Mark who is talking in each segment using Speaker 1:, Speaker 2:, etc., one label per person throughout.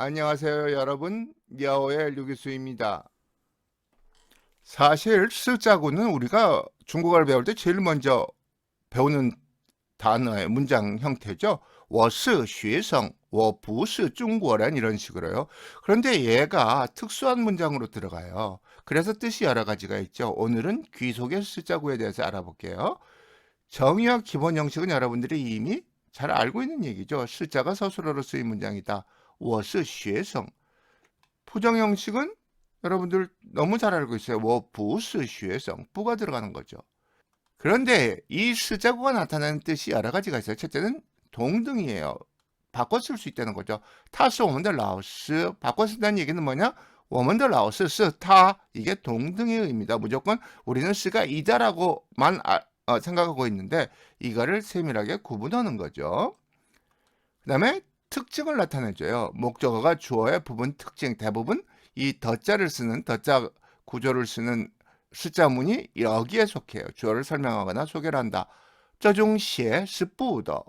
Speaker 1: 안녕하세요, 여러분. 야오의 류기수입니다. 사실 쓰자구는 우리가 중국어를 배울 때 제일 먼저 배우는 단어의 문장 형태죠. 我是学生,我不是中国人 이런 식으로요. 그런데 얘가 특수한 문장으로 들어가요. 그래서 뜻이 여러 가지가 있죠. 오늘은 귀속의 쓰자구에 대해서 알아볼게요. 정의와 기본 형식은 여러분들이 이미 잘 알고 있는 얘기죠. 쓰자가 서술어로 쓰인 문장이다. 워스 쉐성 부정 형식은 여러분들 너무 잘 알고 있어요. 워 부스 쉐성 부가 들어가는 거죠. 그런데 이 수자구가 나타나는 뜻이 여러 가지가 있어요. 첫째는 동등이에요. 바꿔 쓸 수 있다는 거죠. 타스 워먼더 라오스 바꿔 쓴다는 얘기는 뭐냐? 워먼더 라오스 스타 이게 동등의 의미입니다. 무조건 우리는 스가 이다라고만 아, 어, 생각하고 있는데 이거를 세밀하게 구분하는 거죠. 그 다음에 특징을 나타내줘요. 목적어가 주어의 부분 특징 대부분 이 덧자를 쓰는 덧자 구조를 쓰는 숫자문이 여기에 속해요. 주어를 설명하거나 소개를 한다. 저종시의 스부우더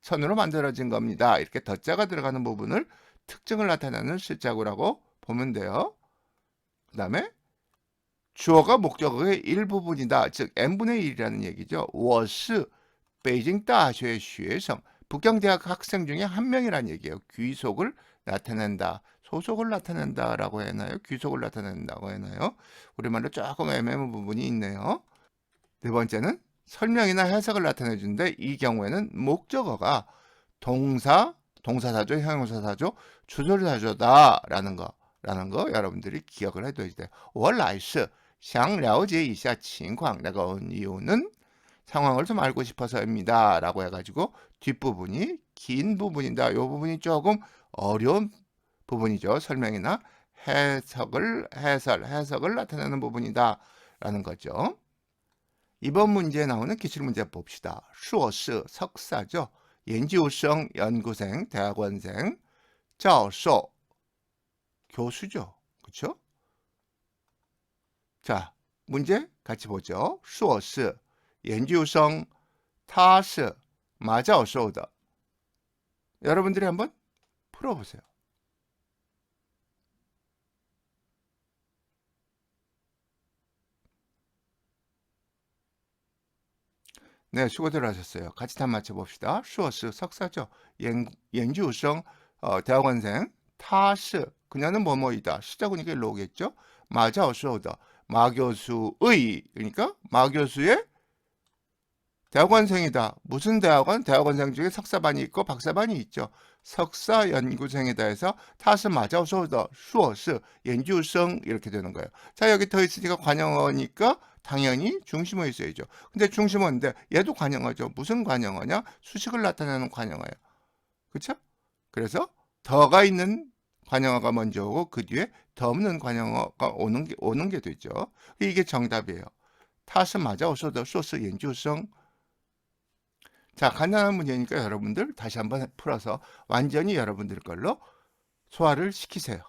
Speaker 1: 선으로 만들어진 겁니다. 이렇게 덧자가 들어가는 부분을 특징을 나타내는 숫자구라고 보면 돼요. 그 다음에 주어가 목적어의 일부분이다. 즉 n분의 1이라는 얘기죠. 워스 베이징 다쉐의 슈에성 북경대학 학생 중에 한 명이라는 얘기예요. 귀속을 나타낸다. 소속을 나타낸다라고 해나요? 귀속을 나타낸다고 해나요? 우리말로 조금 애매한 부분이 있네요. 네 번째는 설명이나 해석을 나타내 주는데 이 경우에는 목적어가 동사, 동사사조, 형용사사조, 주절사조다라는 거, 라는 거 여러분들이 기억을 해둬야 돼요. 我来是想了解一下情况. 내가 온 이유는 상황을 좀 알고 싶어서입니다. 라고 해가지고 뒷부분이 긴 부분이다. 이 부분이 조금 어려운 부분이죠. 설명이나 해석을, 해설, 해석을 나타내는 부분이다. 라는 거죠. 이번 문제에 나오는 기출문제 봅시다. 수어스, 석사죠. 연지우성 연구생, 대학원생, 자소, 교수죠. 그쵸? 자, 문제 같이 보죠. 수어스, 研究生他是马教授的 여러분들이 한번 풀어보세요. 네, 수고들 하셨어요. 같이 다 맞춰봅시다. 硕士 석사죠. 연, 연구생, 어, 대학원생, 他是 그녀는 뭐뭐이다. 시작은이게 로겠죠. 마자오쇼다. 마교수의 그러니까 마교수의 대학원생이다. 무슨 대학원? 대학원생 중에 석사반이 있고 박사반이 있죠. 석사 연구생이다 해서 타스 마자오쇼다. 硕士 연구생 이렇게 되는 거예요. 자 여기 더 있으니까 관영어니까 당연히 중심어 있어야죠. 근데 중심어인데 얘도 관영어죠. 무슨 관영어냐? 수식을 나타내는 관영어예요. 그렇죠? 그래서 더가 있는 관영어가 먼저 오고 그 뒤에 더 없는 관영어가 오는 게 오는 게 되죠. 이게 정답이에요. 타스 맞아 오서도 소스 연구생. 자, 간단한 문제니까 여러분들 다시 한번 풀어서 완전히 여러분들 걸로 소화를 시키세요.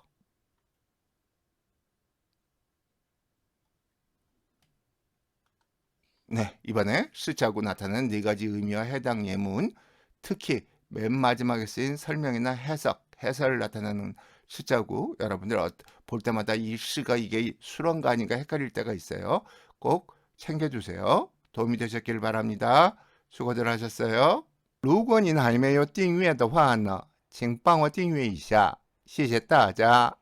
Speaker 1: 네, 이번에 쓰자고 나타나는 네 가지 의미와 해당 예문, 특히 맨 마지막에 쓰인 설명이나 해석, 해설을 나타내는 숫자고 여러분들 어- 볼 때마다 이 시가 이게 수런가 아닌가 헷갈릴 때가 있어요. 꼭 챙겨주세요. 도움이 되셨길 바랍니다. 수고들 하셨어요. 如果您还没有订阅的话呢，请帮我订阅一下，谢谢大家。